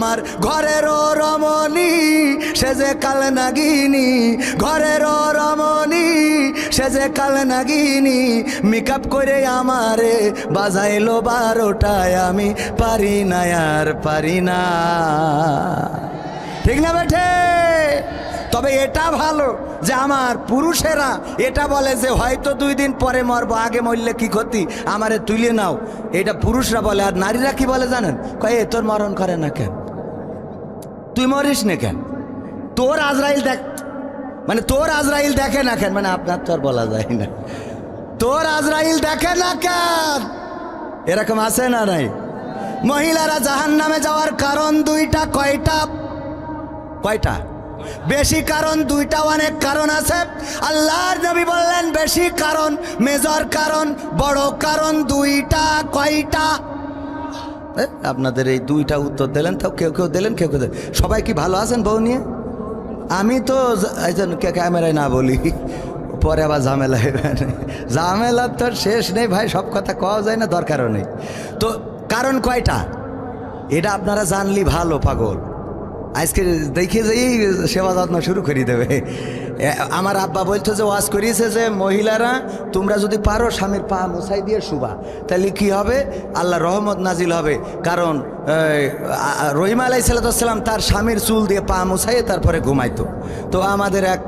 আমার ঘরের রমণী, সে যে কাল নাগিনী। ঘরের রমণী, সে যে কাল নাগিনী। মেকআপ করে আমারে বাজাইলো বারোটায়, আমি পারি না, আর পারি না। ঠিক না বেঠে? তবে এটা ভালো যে আমার পুরুষেরা এটা বলে যে, হয়তো দুই দিন পরে মরবো, আগে মরলে কি ক্ষতি? আমারে তুলে নাও। এটা পুরুষরা বলে, আর নারীরা কি বলে জানেন? কয়ে তোর মরণ করে না কেন? তুই মরিস না কেন? তোর আজরাইল দেখ মানে তোর আজরাইল দেখে না কেন? মানে আপনার তো আর বলা যায় না। তোর আজরাইল দেখে না কেন? এরকম আছে না নাই? মহিলারা জাহান নামে যাওয়ার কারণ দুইটা, কয়টা? কয়টা? বেশি কারণ দুইটা, অনেক কারণ আছে। আল্লাহর নবী বললেন, বেশি কারণ, মেজর কারণ, বড় কারণ দুইটা, কয়টা? আপনাদের এই দুইটা উত্তর দিলেন, তাও কেউ কেউ দিলেন, কেউ কেউ। সবাই কি ভালো আছেন বউ নিয়ে? আমি তো কে ক্যামেরায় না বলি, পরে আবার ঝামেলা ঝামেলার তো শেষ নেই ভাই, সব কথা কওয়া যায় না, দরকারও নেই। তো কারণ কয়টা? এটা আপনারা জানলি ভালো পাগল। আজকে দেখে যেই সেবা যত্ন শুরু করে দেবে। আমার আব্বা বলতো যে, ওয়াজ করিয়েছে যে, মহিলারা, তোমরা যদি পারো, স্বামীর পা মোছাই দিয়ে শুবা। তাহলে কি হবে? আল্লাহ রহমত নাজিল হবে। কারণ রহিমা আলাই সাল্লাম তার স্বামীর চুল দিয়ে পা মোছাইয়ে তারপরে ঘুমাইতো। তো আমাদের এক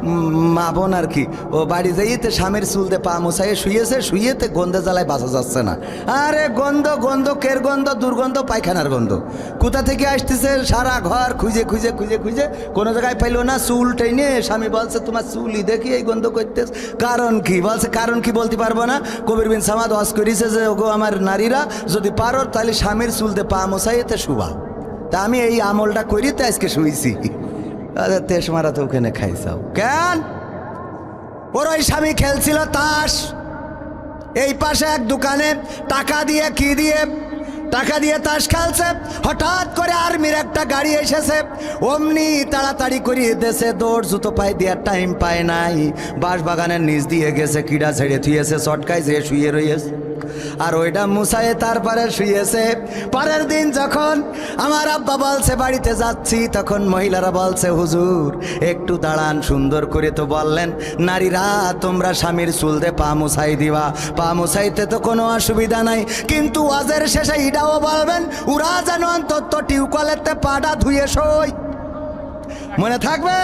মা বোন আর কি, ও বাড়ি যাইতে স্বামীর চুল দিয়ে পা মোছাইয়ে শুয়েছে শুয়েতে গন্ধে জ্বালায় বাঁচা যাচ্ছে না। আরে গন্ধ গন্ধ, কের গন্ধ? দুর্গন্ধ, পায়খানার গন্ধ। কোথা থেকে আসতেছে? সারা ঘর খুঁজে খুঁজে খুঁজে খুঁজে কোনো জায়গায় পাইলো না, চুল টেনে স্বামী বলছে, তোমার চুলই দেখি এই গন্ধ করতে কারণ কি? বলছে, কারণ কি বলতে পারব না? কবির বিন সামাদ ওয়াজ করিছে যে, ওগো আমার নারীরা, যদি পারো, তাহলে স্বামীর চুলতে পা মোছাইতে শুবা। তা আমি এই আমলটা করিতে আজকে শুইছি। আরে তেস মারা তো ওখানে খাইছাও। কেন? ওর ওই স্বামী খেলছিল তাস। এই পাশে এক দোকানে টাকা দিয়ে, কি দিয়ে টাকা দিয়ে তাস খেলছে। হঠাৎ করে আর্মির একটা গাড়ি এসেছে। অমনি তাড়াতাড়ি করিয়ে দেশে দৌড় জুতো পায়ে দেওয়ার টাইম পায় নাই। বাঁশ বাগানের নিচ দিয়ে গেছে, কিডা ছেড়ে থুয়েছে চটকায় যে শুয়ে রয়েছে। আর ওইটা মুসায়ে তারপরে শুয়েছে। পরের দিন যখন আমার আব্বা বলছে, বাড়িতে যাচ্ছি, তখন মহিলারা বলছে, হুজুর, একটু দাঁড়ান, সুন্দর করে তো বললেন, নারীরা, তোমরা স্বামীর চুলতে পা মুছাই দিবা। পা মুছাইতে তো কোনো অসুবিধা নাই। কিন্তু ওয়াজের শেষে ইটাও বলবেন উরা যেন অন্তত টিউকলেতে পাটা ধুয়ে সই মনে থাকবে?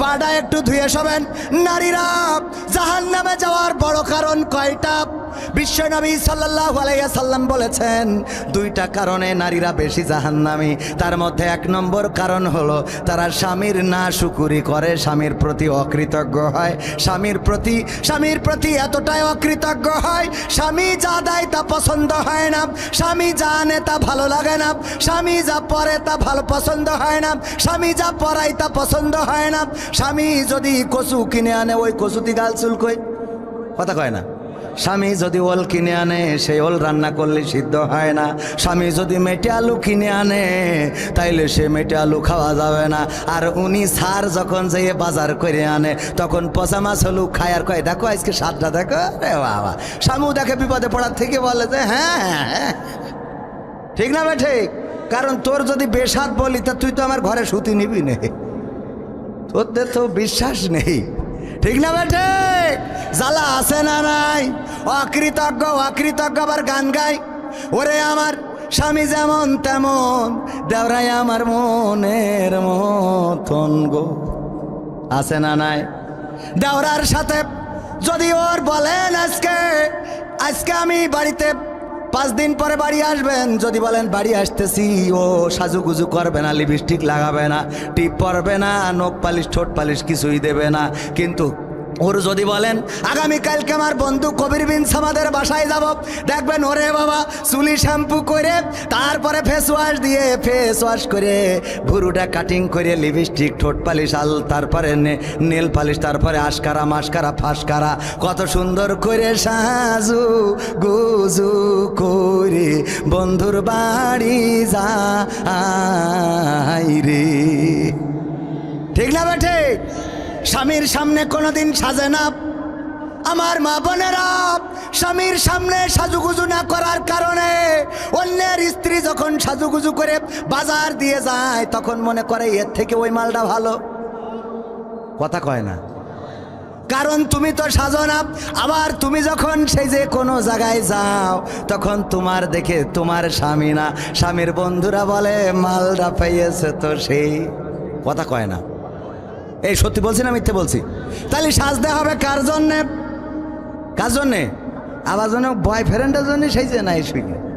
পাটা একটু ধুয়ে শোবেন। নারীরা জাহান নামে যাওয়ার বড় কারণ কয়টা? বিশ্বনবী সাল্লাহ সাল্লাম বলেছেন, দুইটা কারণে নারীরা বেশি জাহান্নামী। তার মধ্যে এক নম্বর কারণ হলো, তারা স্বামীর না শুকুরি করে, স্বামীর প্রতি অকৃতজ্ঞ হয়। স্বামীর প্রতি স্বামীর প্রতি এতটাই অকৃতজ্ঞ হয়, স্বামী যা দেয় তা পছন্দ হয় না। স্বামী যা আনে তা ভালো লাগে না। স্বামী যা পরে তা ভালো পছন্দ হয় না। স্বামী যা পরায় তা পছন্দ হয় না। স্বামী যদি কচু কিনে আনে ওই কচুতি গাল চুলকই কথা কয় না। স্বামী যদি ওল কিনে আনে সেই ওল রান্না করলে সিদ্ধ হয় না। স্বামী যদি মেটে আলু কিনে আনে তাইলে সে মেটে আলু খাওয়া যাবে না। আর উনি সার যখন যেয়ে বাজার করে আনে তখন পচা মাছ হলু খায়। আর কয় দেখো আজকে স্বাদটা দেখো। রে বাবা। স্বামীও দেখে বিপদে পড়ার থেকে বলে যে হ্যাঁ হ্যাঁ, হ্যাঁ। ঠিক না ঠিক? কারণ তোর যদি বেসাদ বলি তা তুই তো আমার ঘরে সুতি নিবি নে। তোদের তো বিশ্বাস নেই। ঠিক না বেটে? জ্বালা আছে না নাই? অকৃতজ্ঞ অকৃতজ্ঞ আবার গান গাই ওরে আমার স্বামী যেমন তেমন, দেওরাই আমার মনের মতন গো। আছে না নাই? দেওরার সাথে যদি ওর বলেন আজকে আজকে আমি বাড়িতে পাঁচ দিন পরে বাড়ি আসবেন। যদি বলেন, বাড়ি আসতেছি। ও সাজুগুজু করবে না, লিপস্টিক লাগাবে না, টিপ পরবে না, নখ পালিশ, ঠোঁট পালিশ কিছুই দেবে না। কিন্তু ওর যদি বলেন আগামীকালকে আমার বন্ধু কবির বিন সামাদের বাসায় যাব। দেখবেন ওরে বাবা, চুলি শ্যাম্পু করে তারপরে ফেস ওয়াশ দিয়ে ফেস ওয়াশ করে ভুরুটা কাটিং করে লিপস্টিক ঠোঁট পালিশ, আল তারপরে নেল পালিশ তারপরে আশকারা মাসকারা ফাঁসকারা কত সুন্দর করে সাজু গুজু করে বন্ধুর বাড়ি যাই রে ঠিক না বেঠে স্বামীর সামনে কোনোদিন সাজে না। আমার মা বোনেরা, স্বামীর সামনে সাজুগুজু না করার কারণে অন্যের স্ত্রী যখন সাজুগুজু করে বাজার দিয়ে যায়, তখন মনে করে এর থেকে ওই মালটা ভালো। কথা কয় না। কারণ তুমি তো সাজো না, আবার তুমি যখন সেই যে কোনো জায়গায় যাও, তখন তোমার দেখে তোমার স্বামী না। স্বামীর বন্ধুরা বলে, মালটা পেয়েছে তো সেই। কথা কয় না। এই, সত্যি বলছি না, মিথ্যে বলছি? তাহলে সাজতে হবে কার জন্যে? কার জন্যে? আবার জন্য বয়ফ্রেন্ডের জন্য সেই যে নাই শুনে